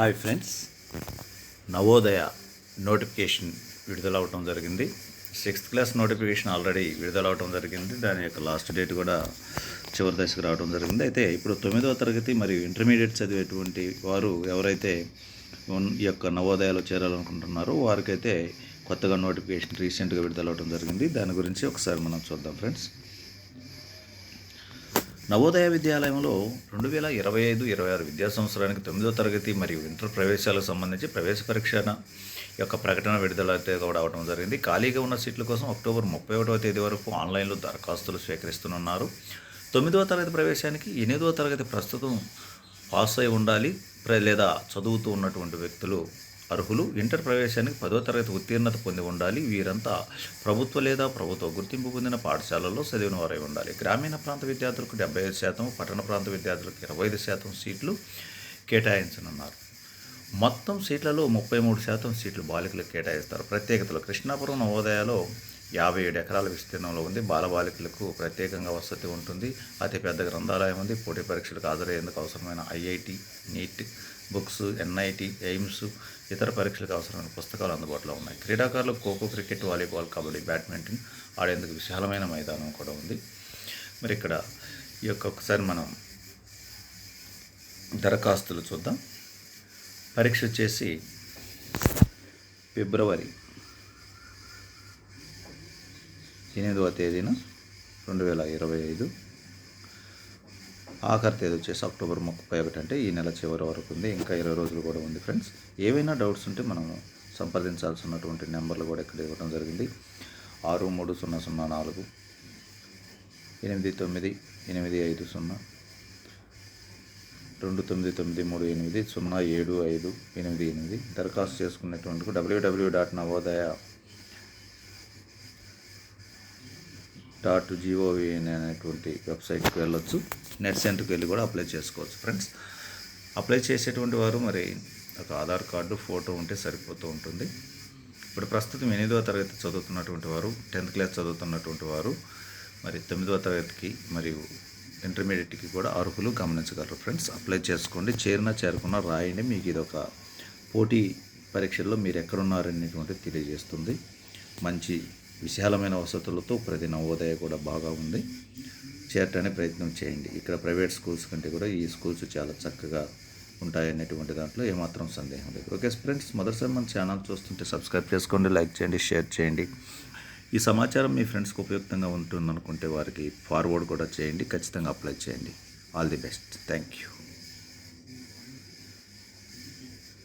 Hi friends. Navodaya notification విడుదలవటం జరిగింది. Sixth class notification already విడుదలవటం జరిగింది. దాని యొక్క లాస్ట్ డేట్ కూడా చివరి దశకు రావడం జరిగింది. అయితే ఇప్పుడు తొమ్మిదవ తరగతి మరియు ఇంటర్మీడియట్ చదివేటువంటి వారు ఎవరైతే ఈ యొక్క నవోదయాలో చేరాలనుకుంటున్నారో వారికైతే కొత్తగా నోటిఫికేషన్ రీసెంట్గా విడుదలవటం జరిగింది. దాని గురించి ఒకసారి మనం చూద్దాం ఫ్రెండ్స్. నవోదయ విద్యాలయంలో రెండు వేల ఇరవై ఐదు ఇరవై ఆరు విద్యా సంవత్సరానికి తొమ్మిదో తరగతి మరియు ఇంటర్ ప్రవేశాలకు సంబంధించి ప్రవేశ పరీక్ష యొక్క ప్రకటన విడుదల కూడా అవడం జరిగింది. ఖాళీగా ఉన్న సీట్ల కోసం అక్టోబర్ ముప్పై ఒకటవ తేదీ వరకు ఆన్లైన్లో దరఖాస్తులు స్వీకరిస్తున్నారు. తొమ్మిదవ తరగతి ప్రవేశానికి ఎనిమిదవ తరగతి ప్రస్తుతం పాస్ అయి ఉండాలి. ప్ర- లేదా చదువుతూ ఉన్నటువంటి వ్యక్తులు అర్హులు. ఇంటర్ ప్రవేశానికి పదో తరగతి ఉత్తీర్ణత పొంది ఉండాలి. వీరంతా ప్రభుత్వ లేదా ప్రభుత్వ గుర్తింపు పొందిన పాఠశాలల్లో చదివిన వారై ఉండాలి. గ్రామీణ ప్రాంత విద్యార్థులకు డెబ్బై ఐదు శాతం పట్టణ ప్రాంత విద్యార్థులకు ఇరవై ఐదు శాతం సీట్లు కేటాయించనున్నారు. మొత్తం సీట్లలో ముప్పై మూడు శాతం సీట్లు బాలికలకు కేటాయిస్తారు. ప్రత్యేకతలు. కృష్ణాపురం నవోదయాలో యాభై ఏడు ఎకరాల విస్తీర్ణంలో ఉంది. బాలబాలికలకు ప్రత్యేకంగా వసతి ఉంటుంది. అతిపెద్ద గ్రంథాలయం ఉంది. పోటీ పరీక్షలకు హాజరయ్యేందుకు అవసరమైన IIT NEET books NIT AIIMS ఇతర పరీక్షలకు అవసరమైన పుస్తకాలు అందుబాటులో ఉన్నాయి. క్రీడాకారులు kho kho cricket volleyball kabaddi badminton ఆడేందుకు విశాలమైన మైదానం కూడా ఉంది. మరి ఇక్కడ ఈ యొక్క ఒకసారి మనం దరఖాస్తులు చూద్దాం. పరీక్ష వచ్చేసి ఫిబ్రవరి ఎనిమిదవ తేదీన రెండు వేల ఇరవై ఐదు. ఆఖరి తేదీ వచ్చేసి అక్టోబర్ ముప్పై ఒకటి అంటే ఈ నెల చివరి వరకు ఉంది. ఇంకా ఇరవై రోజులు కూడా ఉంది ఫ్రెండ్స్. ఏవైనా డౌట్స్ ఉంటే మనము సంప్రదించాల్సినటువంటి నెంబర్లు కూడా ఇక్కడ ఇవ్వడం జరిగింది. ఆరు మూడు సున్నా సున్నా నాలుగు ఎనిమిది తొమ్మిది ఎనిమిది ఐదు సున్నా రెండు తొమ్మిది తొమ్మిది మూడు ఎనిమిది సున్నా ఏడు ఐదు ఎనిమిది ఎనిమిది. దరఖాస్తు చేసుకునేటువంటి W W dot Navodaya dot G O V అనేటువంటి వెబ్సైట్కి వెళ్ళొచ్చు. నెట్ సెంటర్కి వెళ్ళి కూడా అప్లై చేసుకోవచ్చు. ఫ్రెండ్స్ అప్లై చేసేటువంటి వారు మరి ఒక ఆధార్ కార్డు ఫోటో ఉంటే సరిపోతూ ఉంటుంది. ఇప్పుడు ప్రస్తుతం ఎనిమిదవ తరగతి చదువుతున్నటువంటి వారు టెన్త్ క్లాస్ చదువుతున్నటువంటి వారు మరి తొమ్మిదవ తరగతికి మరియు ఇంటర్మీడియట్కి కూడా అర్హులు గమనించగలరు. ఫ్రెండ్స్ అప్లై చేసుకోండి. చేరినా చేరకున్న రాయండి. మీకు ఇది ఒక పోటీ పరీక్షల్లో మీరు ఎక్కడున్నారనేటువంటిది తెలియజేస్తుంది. మంచి విశాలమైన వసతులతో ప్రతి నవోదయ కూడా బాగా ఉంది. చేరటానికి ప్రయత్నం చేయండి. ఇక్కడ ప్రైవేట్ స్కూల్స్ కంటే కూడా ఈ స్కూల్స్ చాలా చక్కగా ఉంటాయనేటువంటి దాంట్లో ఏమాత్రం సందేహం లేదు. ఓకే ఫ్రెండ్స్ మొదటిసారి మన ఛానల్ చూస్తుంటే సబ్స్క్రైబ్ చేసుకోండి లైక్ చేయండి షేర్ చేయండి. ఈ సమాచారం మీ ఫ్రెండ్స్కి ఉపయుక్తంగా ఉంటుందనుకుంటే వారికి ఫార్వర్డ్ కూడా చేయండి ఖచ్చితంగా అప్లై చేయండి. All the best. Thank you.